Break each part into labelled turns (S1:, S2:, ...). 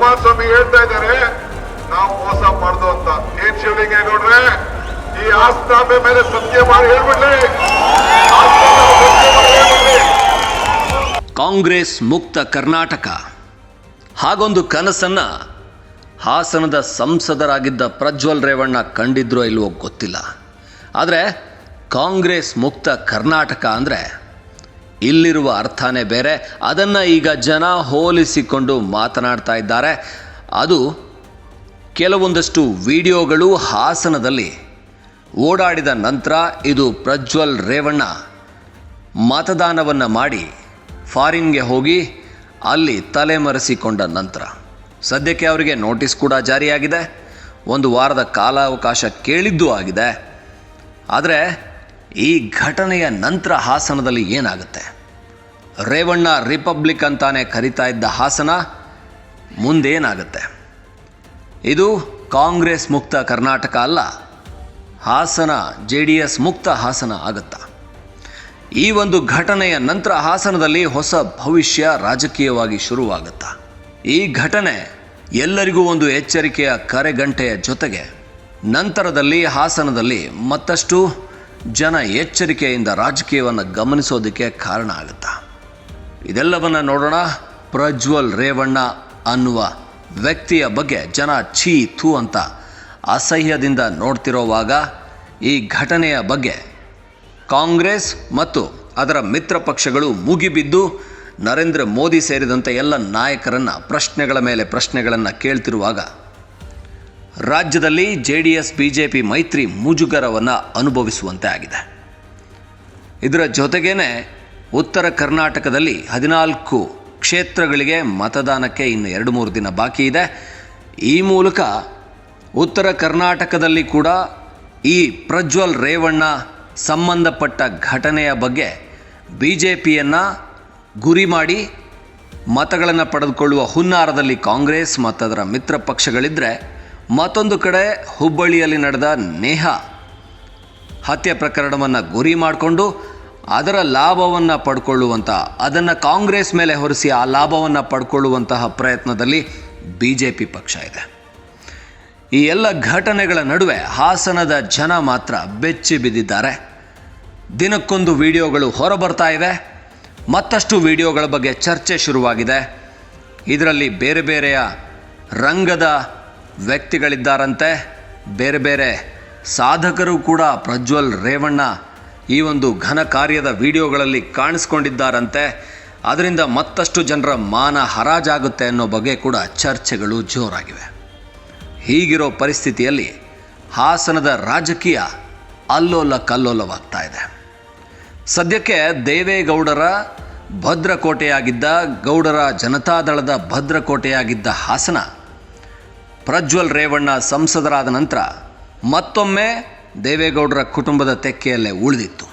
S1: ಕುಮಾರಸ್ವಾಮಿ ಹೇಳ್ತಾ ಇದ್ದಾರೆ, ನಾವು ಮೋಸ ಮಾಡ್ದು ಅಂತ. ಏನ್ ಶಿವಲಿಂಗೇಗೌಡ್ರೆ ಈ ಹೇಳ್ಬಿಡ್ಲಿ ಮೇಲೆ ಸತ್ಯ ಮಾಡಿ ಹೇಳ್ಬಿಡ್ಲಿ.
S2: ಕಾಂಗ್ರೆಸ್ ಮುಕ್ತ ಕರ್ನಾಟಕ. ಹಾಗೊಂದು ಕನಸನ್ನ ಹಾಸನದ ಸಂಸದರಾಗಿದ್ದ ಪ್ರಜ್ವಲ್ ರೇವಣ್ಣ ಕಂಡಿದ್ರೋ ಇಲ್ವೋ ಗೊತ್ತಿಲ್ಲ. ಆದರೆ ಕಾಂಗ್ರೆಸ್ ಮುಕ್ತ ಕರ್ನಾಟಕ ಅಂದರೆ ಇಲ್ಲಿರುವ ಅರ್ಥನೇ ಬೇರೆ. ಅದನ್ನು ಈಗ ಜನ ಹೋಲಿಸಿಕೊಂಡು ಮಾತನಾಡ್ತಾ ಇದ್ದಾರೆ. ಅದು ಕೆಲವೊಂದಷ್ಟು ವಿಡಿಯೋಗಳು ಹಾಸನದಲ್ಲಿ ಓಡಾಡಿದ ನಂತರ ಇದು ಪ್ರಜ್ವಲ್ ರೇವಣ್ಣ ಮತದಾನವನ್ನು ಮಾಡಿ ಫಾರಿನ್ಗೆ ಹೋಗಿ ಅಲ್ಲಿ ತಲೆಮರೆಸಿಕೊಂಡ ನಂತರ. ಸದ್ಯಕ್ಕೆ ಅವರಿಗೆ ನೋಟಿಸ್ ಕೂಡ ಜಾರಿಯಾಗಿದೆ. ಒಂದು ವಾರದ ಕಾಲಾವಕಾಶ ಕೇಳಿದ್ದು ಆಗಿದೆ. ಆದರೆ ಈ ಘಟನೆಯ ನಂತರ ಹಾಸನದಲ್ಲಿ ಏನಾಗುತ್ತೆ? ರೇವಣ್ಣ ರಿಪಬ್ಲಿಕ್ ಅಂತಾನೆ ಕರಿತಾ ಇದ್ದ ಹಾಸನ ಮುಂದೇನಾಗುತ್ತೆ? ಇದು ಕಾಂಗ್ರೆಸ್ ಮುಕ್ತ ಕರ್ನಾಟಕ ಅಲ್ಲ, ಹಾಸನ ಜೆ ಡಿ ಎಸ್ ಮುಕ್ತ ಹಾಸನ ಆಗುತ್ತಾ? ಈ ಒಂದು ಘಟನೆಯ ನಂತರ ಹಾಸನದಲ್ಲಿ ಹೊಸ ಭವಿಷ್ಯ ರಾಜಕೀಯವಾಗಿ ಶುರುವಾಗುತ್ತಾ? ಈ ಘಟನೆ ಎಲ್ಲರಿಗೂ ಒಂದು ಎಚ್ಚರಿಕೆಯ ಕರೆಗಂಟೆಯ ಜೊತೆಗೆ ನಂತರದಲ್ಲಿ ಹಾಸನದಲ್ಲಿ ಮತ್ತಷ್ಟು ಜನ ಎಚ್ಚರಿಕೆಯಿಂದ ರಾಜಕೀಯವನ್ನು ಗಮನಿಸೋದಕ್ಕೆ ಕಾರಣ ಆಗುತ್ತಾ? ಇದೆಲ್ಲವನ್ನ ನೋಡೋಣ. ಪ್ರಜ್ವಲ್ ರೇವಣ್ಣ ಅನ್ನುವ ವ್ಯಕ್ತಿಯ ಬಗ್ಗೆ ಜನ ಛೀ ಥೂ ಅಂತ ಅಸಹ್ಯದಿಂದ ನೋಡ್ತಿರೋವಾಗ ಈ ಘಟನೆಯ ಬಗ್ಗೆ ಕಾಂಗ್ರೆಸ್ ಮತ್ತು ಅದರ ಮಿತ್ರ ಪಕ್ಷಗಳು ಮುಗಿಬಿದ್ದು ನರೇಂದ್ರ ಮೋದಿ ಸೇರಿದಂತೆ ಎಲ್ಲ ನಾಯಕರನ್ನು ಪ್ರಶ್ನೆಗಳ ಮೇಲೆ ಪ್ರಶ್ನೆಗಳನ್ನು ಕೇಳ್ತಿರುವಾಗ ರಾಜ್ಯದಲ್ಲಿ J D S B J P ಮೈತ್ರಿ ಮುಜುಗರವನ್ನು ಅನುಭವಿಸುವಂತೆ ಆಗಿದೆ. ಇದರ ಜೊತೆಗೇನೆ ಉತ್ತರ ಕರ್ನಾಟಕದಲ್ಲಿ ಹದಿನಾಲ್ಕು ಕ್ಷೇತ್ರಗಳಿಗೆ ಮತದಾನಕ್ಕೆ ಇನ್ನು ಎರಡು ಮೂರು ದಿನ ಬಾಕಿ ಇದೆ. ಈ ಮೂಲಕ ಉತ್ತರ ಕರ್ನಾಟಕದಲ್ಲಿ ಕೂಡ ಈ ಪ್ರಜ್ವಲ್ ರೇವಣ್ಣ ಸಂಬಂಧಪಟ್ಟ ಘಟನೆಯ ಬಗ್ಗೆ ಬಿ ಜೆ ಪಿಯನ್ನು ಗುರಿ ಮಾಡಿ ಮತಗಳನ್ನು ಪಡೆದುಕೊಳ್ಳುವ ಹುನ್ನಾರದಲ್ಲಿ ಕಾಂಗ್ರೆಸ್ ಮತ್ತು ಅದರ ಮಿತ್ರ ಪಕ್ಷಗಳಿದ್ದರೆ ಮತ್ತೊಂದು ಕಡೆ ಹುಬ್ಬಳ್ಳಿಯಲ್ಲಿ ನಡೆದ ನೇಹ ಹತ್ಯೆ ಪ್ರಕರಣವನ್ನು ಗುರಿ ಮಾಡಿಕೊಂಡು ಅದರ ಲಾಭವನ್ನು ಪಡ್ಕೊಳ್ಳುವಂಥ ಅದನ್ನು ಕಾಂಗ್ರೆಸ್ ಮೇಲೆ ಹೊರಿಸಿ ಆ ಲಾಭವನ್ನು ಪಡ್ಕೊಳ್ಳುವಂತಹ ಪ್ರಯತ್ನದಲ್ಲಿ ಬಿ ಜೆ ಪಿ ಪಕ್ಷ ಇದೆ. ಈ ಎಲ್ಲ ಘಟನೆಗಳ ನಡುವೆ ಹಾಸನದ ಜನ ಮಾತ್ರ ಬೆಚ್ಚಿ ಬಿದ್ದಿದ್ದಾರೆ. ದಿನಕ್ಕೊಂದು ವಿಡಿಯೋಗಳು ಹೊರಬರ್ತಾ ಇವೆ ಮತ್ತಷ್ಟು ವಿಡಿಯೋಗಳ ಬಗ್ಗೆ ಚರ್ಚೆ ಶುರುವಾಗಿದೆ. ಇದರಲ್ಲಿ ಬೇರೆ ಬೇರೆಯ ರಂಗದ ವ್ಯಕ್ತಿಗಳಿದ್ದಾರಂತೆ. ಬೇರೆ ಬೇರೆ ಸಾಧಕರು ಕೂಡ ಪ್ರಜ್ವಲ್ ರೇವಣ್ಣ ಈ ಒಂದು ಘನ ಕಾರ್ಯದ ವಿಡಿಯೋಗಳಲ್ಲಿ ಕಾಣಿಸ್ಕೊಂಡಿದ್ದಾರಂತೆ. ಅದರಿಂದ ಮತ್ತಷ್ಟು ಜನರ ಮಾನ ಹರಾಜಾಗುತ್ತೆ ಅನ್ನೋ ಬಗ್ಗೆ ಕೂಡ ಚರ್ಚೆಗಳು ಜೋರಾಗಿವೆ. ಹೀಗಿರೋ ಪರಿಸ್ಥಿತಿಯಲ್ಲಿ ಹಾಸನದ ರಾಜಕೀಯ ಅಲ್ಲೋಲ ಕಲ್ಲೋಲವಾಗ್ತಾ ಇದೆ. ಸದ್ಯಕ್ಕೆ ದೇವೇಗೌಡರ ಭದ್ರಕೋಟೆಯಾಗಿದ್ದ ಗೌಡರ ಜನತಾದಳದ ಭದ್ರಕೋಟೆಯಾಗಿದ್ದ ಹಾಸನ ಪ್ರಜ್ವಲ್ ರೇವಣ್ಣ ಸಂಸದರಾದ ನಂತರ ಮತ್ತೊಮ್ಮೆ ದೇವೇಗೌಡರ ಕುಟುಂಬದ ತೆಕ್ಕೆಯಲ್ಲೇ ಉಳಿದಿತ್ತು.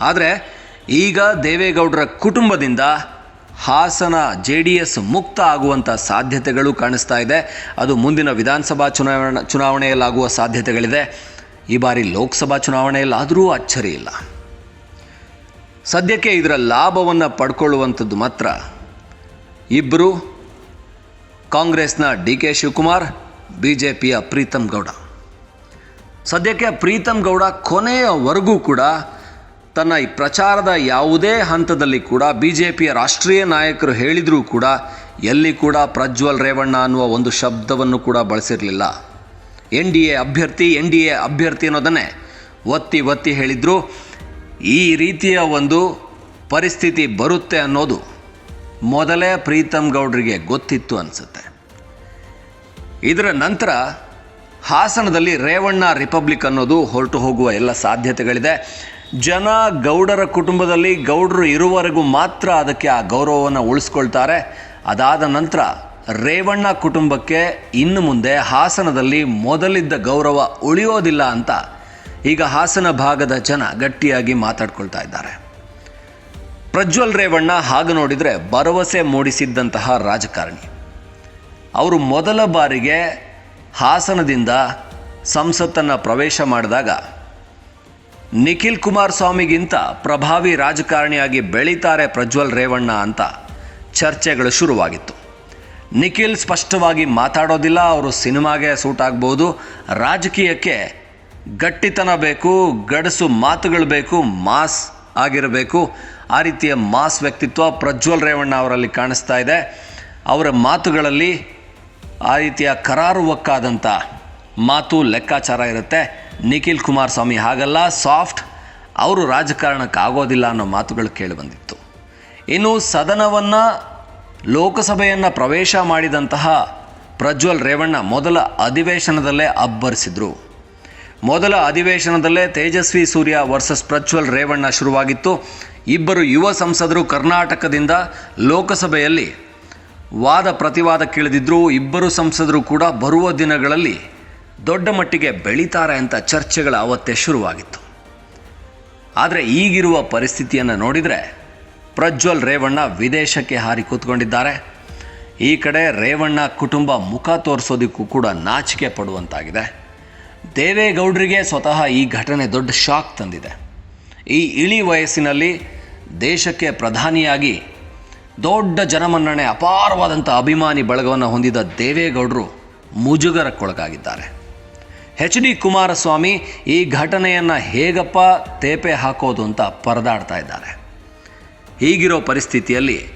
S2: ಆದರೆ ಈಗ ದೇವೇಗೌಡರ ಕುಟುಂಬದಿಂದ ಹಾಸನ ಜೆ ಡಿ ಎಸ್ ಮುಕ್ತ ಆಗುವಂಥ ಸಾಧ್ಯತೆಗಳು ಕಾಣಿಸ್ತಾ ಇದೆ. ಅದು ಮುಂದಿನ ವಿಧಾನಸಭಾ ಚುನಾವಣೆ ಚುನಾವಣೆಯಲ್ಲಾಗುವ ಸಾಧ್ಯತೆಗಳಿದೆ. ಈ ಬಾರಿ ಲೋಕಸಭಾ ಚುನಾವಣೆಯಲ್ಲಾದರೂ ಅಚ್ಚರಿ ಇಲ್ಲ. ಸದ್ಯಕ್ಕೆ ಇದರ ಲಾಭವನ್ನು ಪಡ್ಕೊಳ್ಳುವಂಥದ್ದು ಮಾತ್ರ ಇಬ್ಬರು ಕಾಂಗ್ರೆಸ್ನ D K Shivakumar, B J ಪಿಯ ಪ್ರೀತಮ್ ಗೌಡ. ಸದ್ಯಕ್ಕೆ ಪ್ರೀತಮ್ ಗೌಡ ಕೊನೆಯವರೆಗೂ ಕೂಡ ತನ್ನ ಈ ಪ್ರಚಾರದ ಯಾವುದೇ ಹಂತದಲ್ಲಿ ಕೂಡ ಬಿ ಜೆ ಪಿಯ ರಾಷ್ಟ್ರೀಯ ನಾಯಕರು ಹೇಳಿದರೂ ಕೂಡ ಎಲ್ಲಿ ಕೂಡ ಪ್ರಜ್ವಲ್ ರೇವಣ್ಣ ಅನ್ನುವ ಒಂದು ಶಬ್ದವನ್ನು ಕೂಡ ಬಳಸಿರಲಿಲ್ಲ. ಎನ್ ಡಿ ಎ ಅಭ್ಯರ್ಥಿ, ಎನ್ ಡಿ ಎ ಅಭ್ಯರ್ಥಿ ಅನ್ನೋದನ್ನೇ ಒತ್ತಿ ಒತ್ತಿ ಹೇಳಿದ್ರು. ಈ ರೀತಿಯ ಒಂದು ಪರಿಸ್ಥಿತಿ ಬರುತ್ತೆ ಅನ್ನೋದು ಮೊದಲೇ ಪ್ರೀತಮ್ ಗೌಡ್ರಿಗೆ ಗೊತ್ತಿತ್ತು ಅನಿಸುತ್ತೆ. ಇದರ ನಂತರ ಹಾಸನದಲ್ಲಿ ರೇವಣ್ಣ ರಿಪಬ್ಲಿಕ್ ಅನ್ನೋದು ಹೊರಟು ಹೋಗುವ ಎಲ್ಲ ಸಾಧ್ಯತೆಗಳಿದೆ. ಜನ ಗೌಡರ ಕುಟುಂಬದಲ್ಲಿ ಗೌಡರು ಇರುವವರೆಗೂ ಮಾತ್ರ ಅದಕ್ಕೆ ಆ ಗೌರವವನ್ನು ಉಳಿಸ್ಕೊಳ್ತಾರೆ. ಅದಾದ ನಂತರ ರೇವಣ್ಣ ಕುಟುಂಬಕ್ಕೆ ಇನ್ನು ಮುಂದೆ ಹಾಸನದಲ್ಲಿ ಮೊದಲಿದ್ದ ಗೌರವ ಉಳಿಯೋದಿಲ್ಲ ಅಂತ ಈಗ ಹಾಸನ ಭಾಗದ ಜನ ಗಟ್ಟಿಯಾಗಿ ಮಾತಾಡ್ಕೊಳ್ತಾ ಇದ್ದಾರೆ. ಪ್ರಜ್ವಲ್ ರೇವಣ್ಣ ಹಾಗೆ ನೋಡಿದರೆ ಭರವಸೆ ಮೂಡಿಸಿದ್ದಂತಹ ರಾಜಕಾರಣಿ. ಅವರು ಮೊದಲ ಬಾರಿಗೆ ಹಾಸನದಿಂದ ಸಂಸತ್ತನ್ನು ಪ್ರವೇಶ ಮಾಡಿದಾಗ ನಿಖಿಲ್ ಕುಮಾರಸ್ವಾಮಿಗಿಂತ ಪ್ರಭಾವಿ ರಾಜಕಾರಣಿಯಾಗಿ ಬೆಳೀತಾರೆ ಪ್ರಜ್ವಲ್ ರೇವಣ್ಣ ಅಂತ ಚರ್ಚೆಗಳು ಶುರುವಾಗಿತ್ತು. ನಿಖಿಲ್ ಸ್ಪಷ್ಟವಾಗಿ ಮಾತಾಡೋದಿಲ್ಲ, ಅವರು ಸಿನಿಮಾಗೆ ಸೂಟ್ ಆಗ್ಬೋದು, ರಾಜಕೀಯಕ್ಕೆ ಗಟ್ಟಿತನ ಬೇಕು, ಗಡಸು ಮಾತುಗಳು ಬೇಕು, ಮಾಸ್ ಆಗಿರಬೇಕು, ಆ ರೀತಿಯ ಮಾಸ್ ವ್ಯಕ್ತಿತ್ವ ಪ್ರಜ್ವಲ್ ರೇವಣ್ಣ ಅವರಲ್ಲಿ ಕಾಣಿಸ್ತಾ ಇದೆ. ಅವರ ಮಾತುಗಳಲ್ಲಿ ಆ ರೀತಿಯ ಕರಾರುವಕ್ಕಾದಂಥ ಮಾತು ಲೆಕ್ಕಾಚಾರ ಇರುತ್ತೆ. ನಿಖಿಲ್ ಕುಮಾರಸ್ವಾಮಿ ಹಾಗಲ್ಲ, ಸಾಫ್ಟ್. ಅವರು ರಾಜಕಾರಣಕ್ಕೆ ಆಗೋದಿಲ್ಲ ಅನ್ನೋ ಮಾತುಗಳು ಕೇಳಿಬಂದಿತ್ತು ಇನ್ನು ಸದನವನ್ನು, ಲೋಕಸಭೆಯನ್ನು ಪ್ರವೇಶ ಮಾಡಿದಂತಹ ಪ್ರಜ್ವಲ್ ರೇವಣ್ಣ ಮೊದಲ ಅಧಿವೇಶನದಲ್ಲೇ ಅಬ್ಬರಿಸಿದ್ರು. ಮೊದಲ ಅಧಿವೇಶನದಲ್ಲೇ ತೇಜಸ್ವಿ ಸೂರ್ಯ ವರ್ಸಸ್ ಪ್ರಜ್ವಲ್ ರೇವಣ್ಣ ಶುರುವಾಗಿತ್ತು. ಇಬ್ಬರು ಯುವ ಸಂಸದರು ಕರ್ನಾಟಕದಿಂದ ಲೋಕಸಭೆಯಲ್ಲಿ ವಾದ ಪ್ರತಿವಾದಕ್ಕಿಳಿದಿದ್ರು ಇಬ್ಬರು ಸಂಸದರು ಕೂಡ ಬರುವ ದಿನಗಳಲ್ಲಿ ದೊಡ್ಡ ಮಟ್ಟಿಗೆ ಬೆಳೀತಾರೆ ಅಂತ ಚರ್ಚೆಗಳ ಅವತ್ತೇ ಶುರುವಾಗಿತ್ತು. ಆದರೆ ಈಗಿರುವ ಪರಿಸ್ಥಿತಿಯನ್ನು ನೋಡಿದರೆ ಪ್ರಜ್ವಲ್ ರೇವಣ್ಣ ವಿದೇಶಕ್ಕೆ ಹಾರಿ ಕೂತ್ಕೊಂಡಿದ್ದಾರೆ. ಈ ಕಡೆ ರೇವಣ್ಣ ಕುಟುಂಬ ಮುಖ ತೋರಿಸೋದಕ್ಕೂ ಕೂಡ ನಾಚಿಕೆ ಪಡುವಂತಾಗಿದೆ. ದೇವೇಗೌಡರಿಗೆ ಸ್ವತಃ ಈ ಘಟನೆ ದೊಡ್ಡ ಶಾಕ್ ತಂದಿದೆ. ಈ ಇಳಿ ವಯಸ್ಸಿನಲ್ಲಿ ದೇಶಕ್ಕೆ ಪ್ರಧಾನಿಯಾಗಿ ದೊಡ್ಡ ಜನಮನ್ನಣೆ ಅಪಾರವಾದಂಥ ಅಭಿಮಾನಿ ಬಳಗವನ್ನು ಹೊಂದಿದ ದೇವೇಗೌಡರು ಮುಜುಗರಕ್ಕೊಳಗಾಗಿದ್ದಾರೆ. ಎಚ್ ಡಿ ಕುಮಾರಸ್ವಾಮಿ ಈ ಘಟನೆಯನ್ನು ಹೇಗಪ್ಪ ತೇಪೆ ಹಾಕೋದು ಅಂತ ಪರದಾಡ್ತಾ ಇದ್ದಾರೆ. ಹೀಗಿರೋ ಪರಿಸ್ಥಿತಿಯಲ್ಲಿ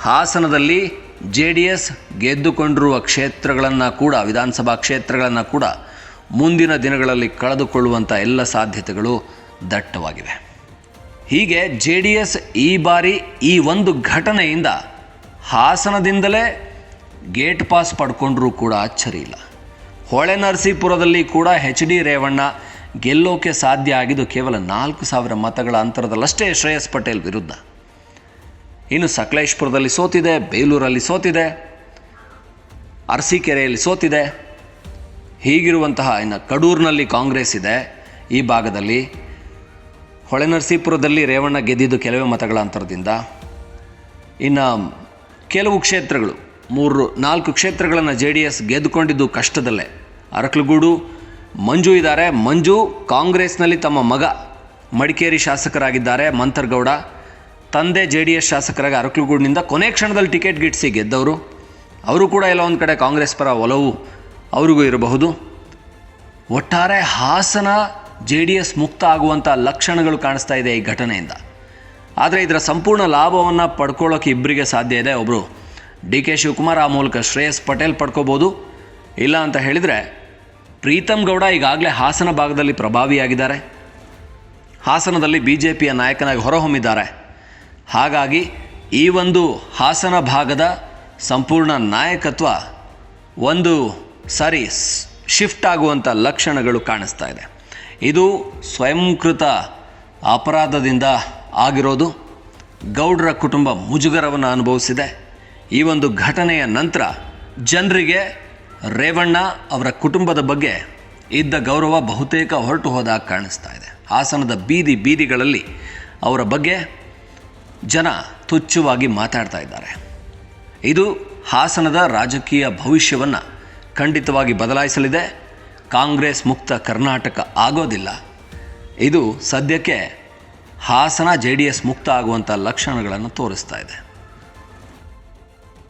S2: ಹಾಸನದಲ್ಲಿ ಜೆ ಡಿ ಎಸ್ ಗೆದ್ದುಕೊಂಡಿರುವ ಕ್ಷೇತ್ರಗಳನ್ನು ಕೂಡ, ವಿಧಾನಸಭಾ ಕ್ಷೇತ್ರಗಳನ್ನು ಕೂಡ ಮುಂದಿನ ದಿನಗಳಲ್ಲಿ ಕಳೆದುಕೊಳ್ಳುವಂಥ ಎಲ್ಲ ಸಾಧ್ಯತೆಗಳು ದಟ್ಟವಾಗಿವೆ. ಹೀಗೆ ಜೆ ಡಿ ಎಸ್ ಈ ಬಾರಿ ಈ ಒಂದು ಘಟನೆಯಿಂದ ಹಾಸನದಿಂದಲೇ ಗೇಟ್ ಪಾಸ್ ಪಡ್ಕೊಂಡ್ರೂ ಕೂಡ ಅಚ್ಚರಿ ಇಲ್ಲ. ಹೊಳೆ ನರಸೀಪುರದಲ್ಲಿ ಕೂಡ ಎಚ್ ಡಿ ರೇವಣ್ಣ ಗೆಲ್ಲೋಕೆ ಸಾಧ್ಯ ಆಗಿದ್ದು ಕೇವಲ ನಾಲ್ಕು ಸಾವಿರ ಮತಗಳ ಅಂತರದಲ್ಲಷ್ಟೇ ಶ್ರೇಯಸ್ ಪಟೇಲ್ ವಿರುದ್ಧ. ಇನ್ನು ಸಕಲೇಶ್ಪುರದಲ್ಲಿ ಸೋತಿದೆ, ಬೇಲೂರಲ್ಲಿ ಸೋತಿದೆ, ಅರಸೀಕೆರೆಯಲ್ಲಿ ಸೋತಿದೆ. ಹೀಗಿರುವಂತಹ ಇನ್ನು ಕಡೂರಿನಲ್ಲಿ ಕಾಂಗ್ರೆಸ್ ಇದೆ. ಈ ಭಾಗದಲ್ಲಿ ಹೊಳೆನರಸೀಪುರದಲ್ಲಿ ರೇವಣ್ಣ ಗೆದ್ದಿದ್ದು ಕೆಲವೇ ಮತಗಳ ಅಂತರದಿಂದ. ಇನ್ನು ಕೆಲವು ಕ್ಷೇತ್ರಗಳು, ಮೂರು, ನಾಲ್ಕು ಕ್ಷೇತ್ರಗಳನ್ನು ಜೆ ಡಿ ಎಸ್ ಗೆದ್ದುಕೊಂಡಿದ್ದು ಕಷ್ಟದಲ್ಲೇ. ಅರಕಲಗೂಡು, ಮಂಜು ಇದ್ದಾರೆ. ಮಂಜು ಕಾಂಗ್ರೆಸ್ನಲ್ಲಿ ತಮ್ಮ ಮಗ ಮಡಿಕೇರಿ ಶಾಸಕರಾಗಿದ್ದಾರೆ, ಮಂಥರ್ಗೌಡ. ತಂದೆ ಜೆ ಡಿ ಎಸ್ ಶಾಸಕರಾಗಿ ಅರಕಲಗೂಡಿನಿಂದ ಕೊನೆ ಕ್ಷಣದಲ್ಲಿ ಟಿಕೆಟ್ ಗಿಟ್ಸಿ ಗೆದ್ದವರು. ಅವರು ಕೂಡ ಎಲ್ಲ ಒಂದು ಕಡೆ ಕಾಂಗ್ರೆಸ್ ಪರ ಒಲವು ಅವ್ರಿಗೂ ಇರಬಹುದು. ಒಟ್ಟಾರೆ ಹಾಸನ ಜೆ ಡಿ ಎಸ್ ಮುಕ್ತ ಆಗುವಂಥ ಲಕ್ಷಣಗಳು ಕಾಣಿಸ್ತಾ ಇದೆ ಈ ಘಟನೆಯಿಂದ. ಆದರೆ ಇದರ ಸಂಪೂರ್ಣ ಲಾಭವನ್ನು ಪಡ್ಕೊಳ್ಳೋಕೆ ಇಬ್ಬರಿಗೆ ಸಾಧ್ಯ ಇದೆ. ಒಬ್ಬರು ಡಿ ಕೆ ಶಿವಕುಮಾರ್, ಆ ಮೂಲಕ ಶ್ರೇಯಸ್ ಪಟೇಲ್ ಪಡ್ಕೋಬೋದು. ಇಲ್ಲ ಅಂತ ಹೇಳಿದರೆ ಪ್ರೀತಮ್ ಗೌಡ ಈಗಾಗಲೇ ಹಾಸನ ಭಾಗದಲ್ಲಿ ಪ್ರಭಾವಿಯಾಗಿದ್ದಾರೆ. ಹಾಸನದಲ್ಲಿ ಬಿ ಜೆ ಪಿಯ ನಾಯಕನಾಗಿ ಹೊರಹೊಮ್ಮಿದ್ದಾರೆ. ಹಾಗಾಗಿ ಈ ಒಂದು ಹಾಸನ ಭಾಗದ ಸಂಪೂರ್ಣ ನಾಯಕತ್ವ ಒಂದು ಸಾರಿ ಶಿಫ್ಟ್ ಆಗುವಂಥ ಲಕ್ಷಣಗಳು ಕಾಣಿಸ್ತಾ ಇದೆ. ಇದು ಸ್ವಯಂಕೃತ ಅಪರಾಧದಿಂದ ಆಗಿರೋದು. ಗೌಡರ ಕುಟುಂಬ ಮುಜುಗರವನ್ನು ಅನುಭವಿಸಿದೆ. ಈ ಒಂದು ಘಟನೆಯ ನಂತರ ಜನರಿಗೆ ರೇವಣ್ಣ ಅವರ ಕುಟುಂಬದ ಬಗ್ಗೆ ಇದ್ದ ಗೌರವ ಬಹುತೇಕ ಹೊರಟು ಹೋದಾಗ ಕಾಣಿಸ್ತಾ ಇದೆ. ಹಾಸನದ ಬೀದಿ ಬೀದಿಗಳಲ್ಲಿ ಅವರ ಬಗ್ಗೆ ಜನ ತುಚ್ಛವಾಗಿ ಮಾತಾಡ್ತಾ ಇದ್ದಾರೆ. ಇದು ಹಾಸನದ ರಾಜಕೀಯ ಭವಿಷ್ಯವನ್ನು ಖಂಡಿತವಾಗಿ ಬದಲಾಯಿಸಲಿದೆ. ಕಾಂಗ್ರೆಸ್ ಮುಕ್ತ ಕರ್ನಾಟಕ ಆಗೋದಿಲ್ಲ. ಇದು ಸದ್ಯಕ್ಕೆ ಹಾಸನ ಜೆ ಡಿ ಎಸ್ ಮುಕ್ತ ಆಗುವಂಥ ಲಕ್ಷಣಗಳನ್ನು ತೋರಿಸ್ತಾ ಇದೆ.